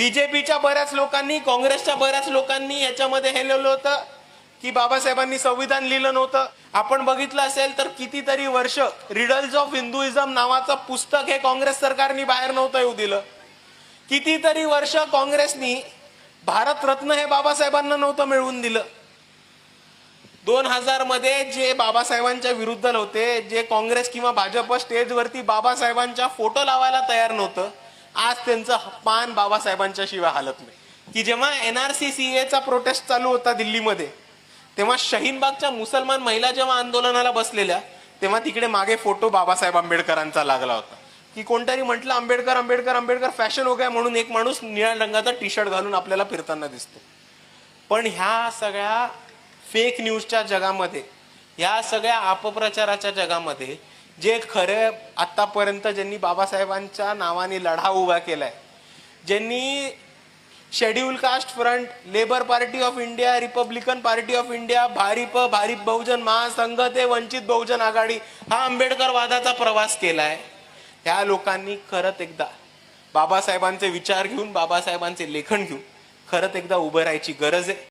बीजेपीच्या बऱ्याच लोकांनी काँग्रेसच्या बऱ्याच लोकांनी याच्यामध्ये हे लिहिलं होतं की बाबासाहेबांनी संविधान लिहिलं नव्हतं. आपण बघितलं असेल तर कितीतरी वर्ष रिडल्स ऑफ हिंदुइझम नावाचं पुस्तक हे काँग्रेस सरकारने बाहेर नव्हतं येऊ दिलं. कितीतरी वर्ष काँग्रेसनी भारतरत्न हे बाबासाहेबांना नव्हतं मिळवून दिलं. दोन हजारमध्ये जे बाबासाहेबांच्या विरुद्ध होते जे काँग्रेस किंवा भाजप स्टेजवरती बाबासाहेबांच्या फोटो लावायला तयार नव्हतं आज त्यांचं पान बाबासाहेबांच्या शिवाय हालत नाही. की जेव्हा एन आर सी सी एचा प्रोटेस्ट चालू होता दिल्लीमध्ये तेव्हा शहीनबागच्या मुसलमान महिला जेव्हा आंदोलनाला बसलेल्या तेव्हा तिकडे मागे फोटो बाबासाहेब आंबेडकरांचा लागला होता. की कोणतरी म्हटलं आंबेडकर आंबेडकर आंबेडकर फॅशन हो गया म्हणून एक माणूस निळ्या रंगाचा टी शर्ट घालून आपल्याला फिरताना दिसतो. पण ह्या सगळ्या फेक न्यूजच्या जगामध्ये ह्या सगळ्या अपप्रचाराच्या जगामध्ये जे खरे आत्तापर्यंत ज्यांनी बाबासाहेबांच्या नावाने लढा उभा केलाय ज्यांनी schedule caste front labour party of India Republican party of India Bharip Bharip Bahujan Mahasangh ते वंचित बहुजन आघाडी हा आंबेडकर वादाचा प्रवास केलाय. ह्या लोकांनी खरंच एकदा बाबासाहेबांचे विचार घेऊन बाबासाहेबांचे लेखन घेऊन खरंच एकदा उभं राहायची गरज आहे.